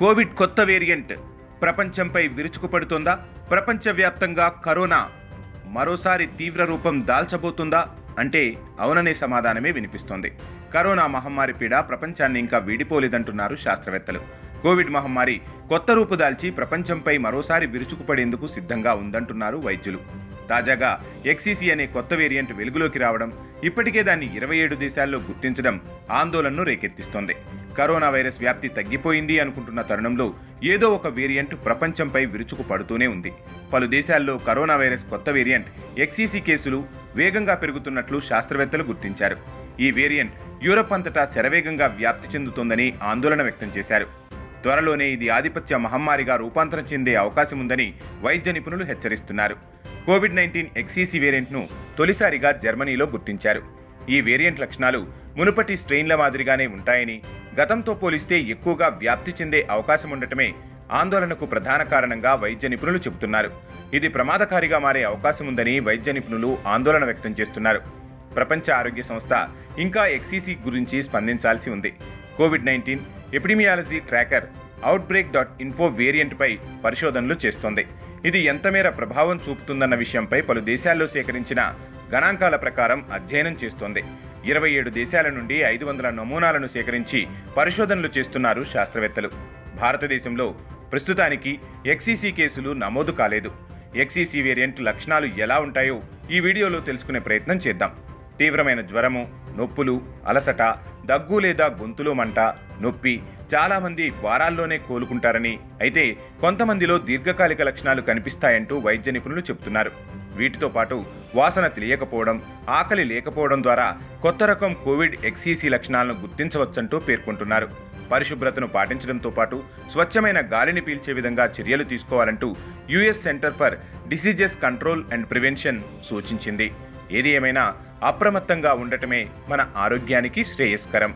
Covid కొత్త variant ప్రపంచంపై విరుచుకుపడుతోందా? ప్రపంచవ్యాప్తంగా corona మరోసారి తీవ్ర రూపం దాల్చబోతుందా? అంటే అవుననే సమాధానమే వినిపిస్తోంది. కరోనా మహమ్మారి పీడ ప్రపంచాన్ని ఇంకా వీడిపోలేదంటున్నారు శాస్త్రవేత్తలు. కోవిడ్ మహమ్మారి కొత్త రూపు దాల్చి ప్రపంచంపై మరోసారి విరుచుకుపడేందుకు సిద్ధంగా ఉందంటున్నారు వైద్యులు. తాజాగా ఎక్సీసీ అనే కొత్త వేరియంట్ వెలుగులోకి రావడం ఇప్పటికే దాన్ని ఇరవై ఏడు దేశాల్లో గుర్తించడం ఆందోళనను రేకెత్తిస్తోంది. కరోనా వైరస్ వ్యాప్తి తగ్గిపోయింది అనుకుంటున్న తరుణంలో ఏదో ఒక వేరియంట్ ప్రపంచంపై విరుచుకు పడుతూనే ఉంది. పలు దేశాల్లో కరోనా వైరస్ కొత్త వేరియంట్ ఎక్సీసీ కేసులు వేగంగా పెరుగుతున్నట్లు శాస్త్రవేత్తలు గుర్తించారు. ఈ వేరియంట్ యూరప్ అంతటా శరవేగంగా వ్యాప్తి చెందుతోందని ఆందోళన వ్యక్తం చేశారు. త్వరలోనే ఇది ఆధిపత్య మహమ్మారిగా రూపాంతరం చెందే అవకాశం ఉందని వైద్య నిపుణులు హెచ్చరిస్తున్నారు. కోవిడ్ నైన్టీన్ ఎక్సీసీ వేరియంట్ను తొలిసారిగా జర్మనీలో గుర్తించారు. ఈ వేరియంట్ లక్షణాలు మునుపటి స్ట్రెయిన్ల మాదిరిగానే ఉంటాయని గతంతో పోలిస్తే ఎక్కువగా వ్యాప్తి చెందే అవకాశం ఉండటమే ఆందోళనకు ప్రధాన కారణంగా వైద్య నిపుణులు చెబుతున్నారు. ఇది ప్రమాదకారిగా మారే అవకాశం ఉందని వైద్య నిపుణులు ఆందోళన వ్యక్తం చేస్తున్నారు. ప్రపంచ ఆరోగ్య సంస్థ ఇంకా ఎక్సీసీ గురించి స్పందించాల్సి ఉంది. Covid nineteen epidemiology tracker outbreak dot info వేరియంట్పై పరిశోధనలు చేస్తోంది. ఇది ఎంతమేర ప్రభావం చూపుతుందన్న విషయంపై పలు దేశాల్లో సేకరించిన గణాంకాల ప్రకారం అధ్యయనం చేస్తోంది. ఇరవై ఏడు దేశాల నుండి ఐదు వందల నమూనాలను సేకరించి పరిశోధనలు చేస్తున్నారు శాస్త్రవేత్తలు. భారతదేశంలో ప్రస్తుతానికి ఎక్సీసీ కేసులు నమోదు కాలేదు. ఎక్సీసీ వేరియంట్ లక్షణాలు ఎలా ఉంటాయో ఈ వీడియోలో తెలుసుకునే ప్రయత్నం చేద్దాం. తీవ్రమైన జ్వరము నొప్పులు అలసట దగ్గు లేదా గొంతులో మంట నొప్పి చాలామంది వారాల్లోనే కోలుకుంటారని అయితే కొంతమందిలో దీర్ఘకాలిక లక్షణాలు కనిపిస్తాయంటూ వైద్య నిపుణులు చెబుతున్నారు. వీటితో పాటు వాసన తెలియకపోవడం ఆకలి లేకపోవడం ద్వారా కొత్త రకం కోవిడ్ ఎక్సీసీ లక్షణాలను గుర్తించవచ్చంటూ పేర్కొంటున్నారు. పరిశుభ్రతను పాటించడంతో పాటు స్వచ్ఛమైన గాలిని పీల్చే విధంగా చర్యలు తీసుకోవాలంటూ US centre for diseases control and prevention సూచించింది. ఏది ఏమైనా అప్రమత్తంగా ఉండటమే మన ఆరోగ్యానికి శ్రేయస్కరం.